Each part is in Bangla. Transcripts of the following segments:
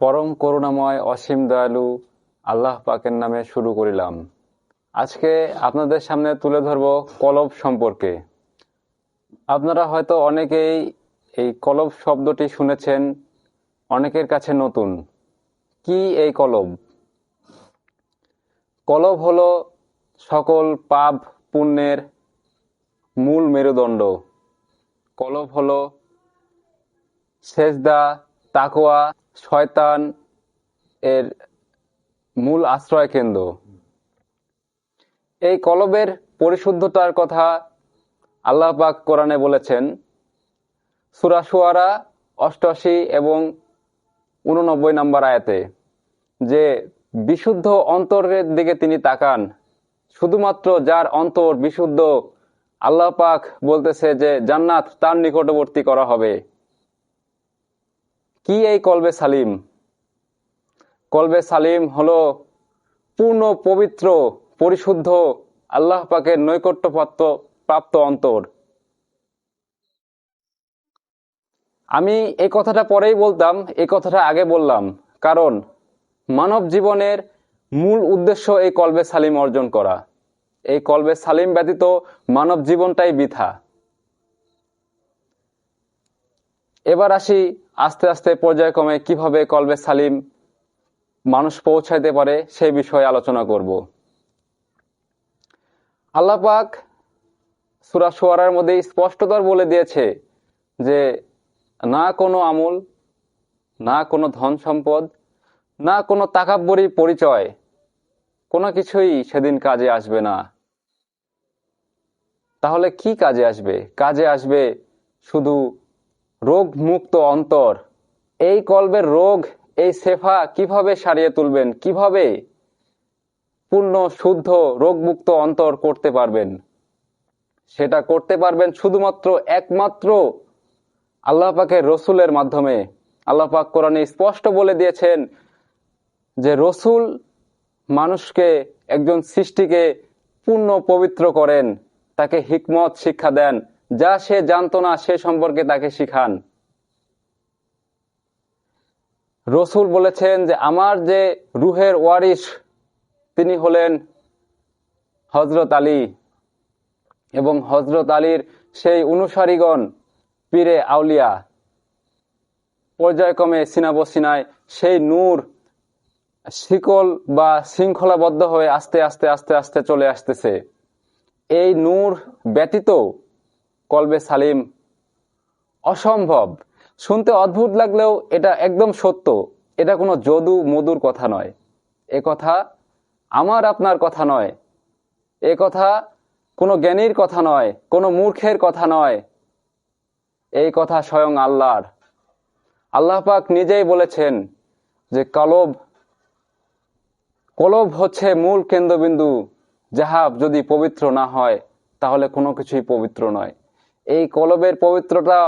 পরম করুণাময় অসীম দয়ালু আল্লাহ পাকের নামে শুরু করিলাম। আজকে আপনাদের সামনে তুলে ধরব কলব সম্পর্কে। আপনারা হয়তো অনেকেই এই কলব শব্দটি শুনেছেন, অনেকের কাছে নতুন। কি এই কলব? কলব হলো সকল পাপ পুণ্যের মূল মেরুদণ্ড। কলব হলো সেজদা তাকোয়া শয়তান এর মূল আশ্রয় কেন্দ্র। এই কলবের পরিশুদ্ধতার কথা আল্লাহ পাক কোরআনে বলেছেন, সুরা সুয়ারা অষ্টআশি এবং উননব্বই নম্বর আয়াতে, যে বিশুদ্ধ অন্তরের দিকে তিনি তাকান, শুধুমাত্র যার অন্তর বিশুদ্ধ, আল্লাহ পাক বলতেছে যে জান্নাত তার নিকটবর্তী করা হবে। কি এই কলবে সালিম? কলবে সালিম হলো পূর্ণ, পবিত্র, পরিশুদ্ধ, আল্লাহ পাকের নৈকট্যপ্রাপ্ত, প্রাপ্ত অন্তর। আমি এই কথাটা পরেই বলতাম এই কথাটা আগে বললাম, কারণ মানব জীবনের মূল উদ্দেশ্য এই কলবে সালিম অর্জন করা। এই কলবে সালিম ব্যতীত মানব জীবনটাই বৃথা। এবার আসি আস্তে আস্তে পর্যায়ক্রমে কীভাবে কলবে সালিম মানুষ পৌঁছাইতে পারে সেই বিষয়ে আলোচনা করব। আল্লাপাক সুরা সোয়ারার মধ্যে স্পষ্টতর বলে দিয়েছে যে, না কোনো আমল, না কোনো ধন সম্পদ, না কোনো তাকাব্বরি পরিচয়, কোনো কিছুই সেদিন কাজে আসবে না। তাহলে কি কাজে আসবে? কাজে আসবে শুধু রোগ মুক্ত অন্তর। এই কলবের রোগ, এই সেফা কীভাবে সারিয়ে তুলবেন? কীভাবে পূর্ণ, শুদ্ধ, রোগমুক্ত অন্তর করতে পারবেন? সেটা করতে পারবেন শুধুমাত্র একমাত্র আল্লাহ পাকের রসুলের মাধ্যমে। আল্লাহ পাক কোরআনে স্পষ্ট বলে দিয়েছেন যে রসুল মানুষকে, একজন সৃষ্টিকে পূর্ণ পবিত্র করেন, তাকে হিকমত, শিক্ষা দেন। যা সে জানতো না, সে সম্পর্কে তাকে শিখান। রসুল বলেছেন যে, আমার যে রুহের ওয়ারিস তিনি হলেন হজরত আলী এবং হজরত আলীর সেই অনুসারীগণ, পীরে আউলিয়া। পর্যায়ক্রমে সিনাবসিনায় সেই নূর শিকল বা শৃঙ্খলাবদ্ধ হয়ে আস্তে আস্তে আস্তে আস্তে চলে আসতেছে। এই নূর ব্যতীত কলবে সালিম। অসম্ভব। শুনতে অদ্ভুত লাগলেও এটা একদম সত্য। এটা কোনো যদু মধুর কথা নয়। এ কথা আমার আপনার কথা নয়। এ কথা কোনো জ্ঞানীর কথা নয়, কোনো মূর্খের কথা নয়। এই কথা স্বয়ং আল্লাহর। আল্লাহ পাক নিজেই বলেছেন যে কলব কলব হচ্ছে মূল কেন্দ্রবিন্দু। যাহা যদি পবিত্র না হয়, তাহলে কোনো কিছুই পবিত্র নয়। এই কলবের পবিত্রতা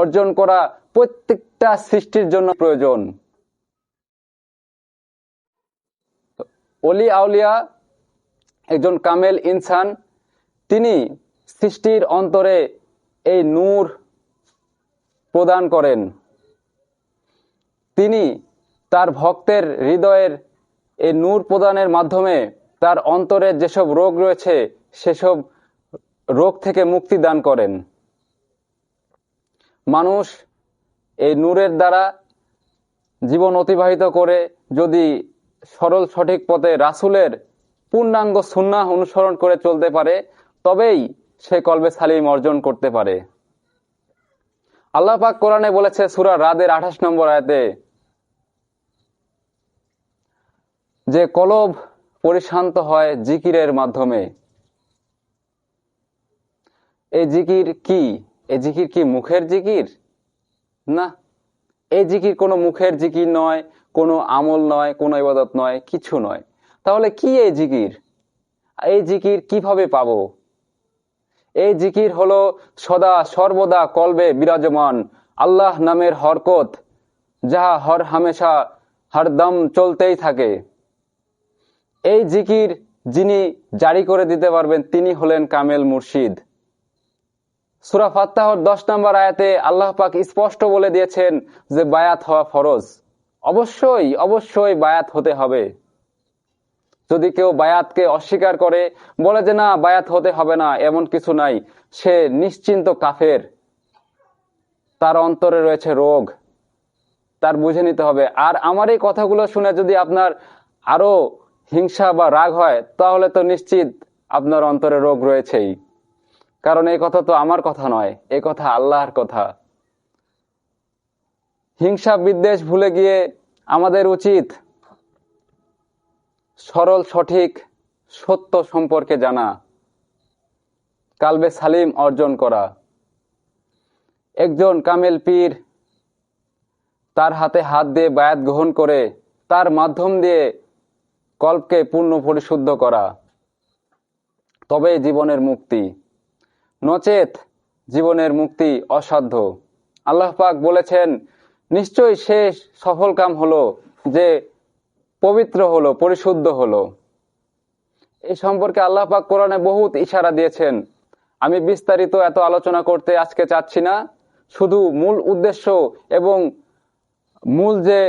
অর্জন করা প্রত্যেকটা সৃষ্টির জন্য প্রয়োজন। অলি আউলিয়া একজন কামেল ইনসান, তিনি সৃষ্টির অন্তরে এই নূর প্রদান করেন। তিনি তার ভক্তের হৃদয়ের এই নূর প্রদানের মাধ্যমে তার অন্তরের যেসব রোগ রয়েছে, সেসব রোগ থেকে মুক্তি দান করেন। মানুষ এই নূরের দ্বারা জীবন অতিবাহিত করে যদি সরল সঠিক পথে রাসুলের পূর্ণাঙ্গ সুন্না অনুসরণ করে চলতে পারে, তবেই সে কলবে সালিম অর্জন করতে পারে। আল্লাহ পাক কোরআনে বলেছে সুরা রাদের আঠাশ নম্বর আয়তে, যে কলব পরিশান্ত হয় জিকিরের মাধ্যমে। এই জিকির কি? এই জিকির কি মুখের জিকির? না। এই জিকির কোনো মুখের জিকির নয়, কোনো আমল নয়, কোনো ইবাদত নয়, কিছু নয়। তাহলে কি এই জিকির? এই জিকির কীভাবে পাব? এই জিকির হলো সদা সর্বদা কলবে বিরাজমান, আল্লাহ নামের হরকত, যাহা হর হামেশা হরদম চলতেই থাকে। এই জিকির যিনি জারি করে দিতে পারবেন, তিনি হলেন কামেল মুর্শিদ। সুরা ফাত্তাহর দশ নম্বর আয়াতে আল্লাহ পাক স্পষ্ট বলে দিয়েছেন যে বায়াত হওয়া ফরজ। অবশ্যই অবশ্যই বায়াত হতে হবে। যদি কেউ বায়াতকে অস্বীকার করে, বলে যে না, বায়াত হতে হবে না, এমন কিছু নাই, সে নিশ্চিন্ত কাফের। তার অন্তরে রয়েছে রোগ। তার বুঝে নিতে হবে। আর আমার এই কথাগুলো শুনে যদি আপনার আরও হিংসা বা রাগ হয়, তাহলে তো নিশ্চিত আপনার অন্তরে রোগ রয়েছেই। কারণ এই কথা তো আমার কথা নয়, এই কথা আল্লাহর কথা। হিংসা বিদ্বেষ ভুলে গিয়ে আমাদের উচিত সরল, সঠিক, সত্য সম্পর্কে জানা, কালবে সালিম অর্জন করা। একজন কামেল পীর তার হাতে হাত দিয়ে বায়াত গ্রহণ করে তার মাধ্যম দিয়ে কল্পকে পূর্ণ পরিশুদ্ধ করা তবে জীবনের মুক্তি। নচেত জীবনের মুক্তি অসাধ্য। আল্লাহ পাক বলেছেন, নিশ্চয়ই সে সফল কাম হলো যে পবিত্র হলো, পরিশুদ্ধ হলো। এই সম্পর্কে আল্লাহ পাক কোরআনে বহুত ইশারা দিয়েছেন। আমি বিস্তারিত এত আলোচনা করতে আজকে চাচ্ছি না। শুধু মূল উদ্দেশ্য এবং মূল যে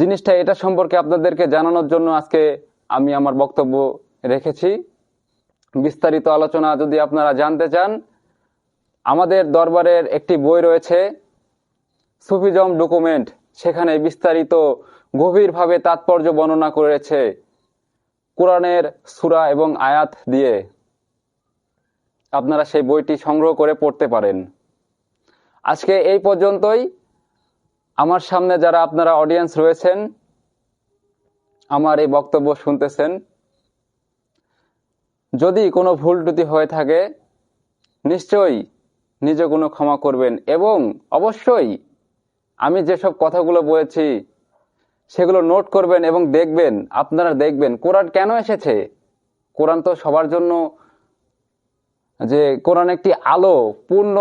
জিনিসটা এটা সম্পর্কে আপনাদেরকে জানানোর জন্য আজকে আমি আমার বক্তব্য রেখেছি। বিস্তারিত আলোচনা যদি আপনারা জানতে চান, আমাদের দরবারের একটি বই রয়েছে, সুফিজম ডকুমেন্ট। সেখানে বিস্তারিত গভীরভাবে তাৎপর্য বর্ণনা করেছে কোরআনের সূরা এবং আয়াত দিয়ে। আপনারা সেই বইটি সংগ্রহ করে পড়তে পারেন। আজকে এই পর্যন্তই। আমার সামনে যারা আপনারা অডিয়েন্স রয়েছেন, আমার এই বক্তব্য শুনতেছেন যদি কোনো ভুল ত্রুটি হয়ে থাকে, নিশ্চয়ই নিজে কোনো ক্ষমা করবেন এবং অবশ্যই আমি যেসব কথাগুলো বলেছি, সেগুলো নোট করবেন এবং দেখবেন, আপনারা দেখবেন, কোরআন কেন এসেছে? কোরআন তো সবার জন্য যে কোরআন একটি আলো, পূর্ণ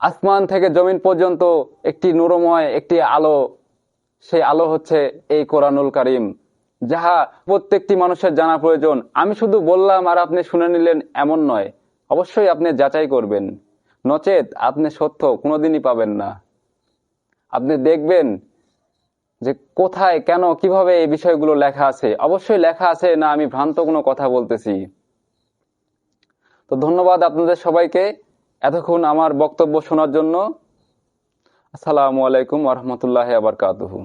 আসমান থেকে জমিন পর্যন্ত একটি নুরময় একটি আলো, সেই আলো হচ্ছে এই কোরআনুল কারিম। যাহা প্রত্যেকটি মানুষের জানা প্রয়োজন, আমি শুধু বললাম আর আপনি শুনে নিলেন এমন নয়। অবশ্যই আপনি যাচাই করবেন। নচেত আপনি সত্য কোনোদিনই পাবেন না। আপনি দেখবেন যে কোথায়, কেন, কীভাবে এই বিষয়গুলো লেখা আছে। অবশ্যই লেখা আছে না আমি ভ্রান্ত কোনো কথা বলতেছি। তো ধন্যবাদ আপনাদের সবাইকে এতক্ষণ আমার বক্তব্য শোনার জন্য। আসসালামু আলাইকুম ওরহমতুল্লাহ আবরকাতহু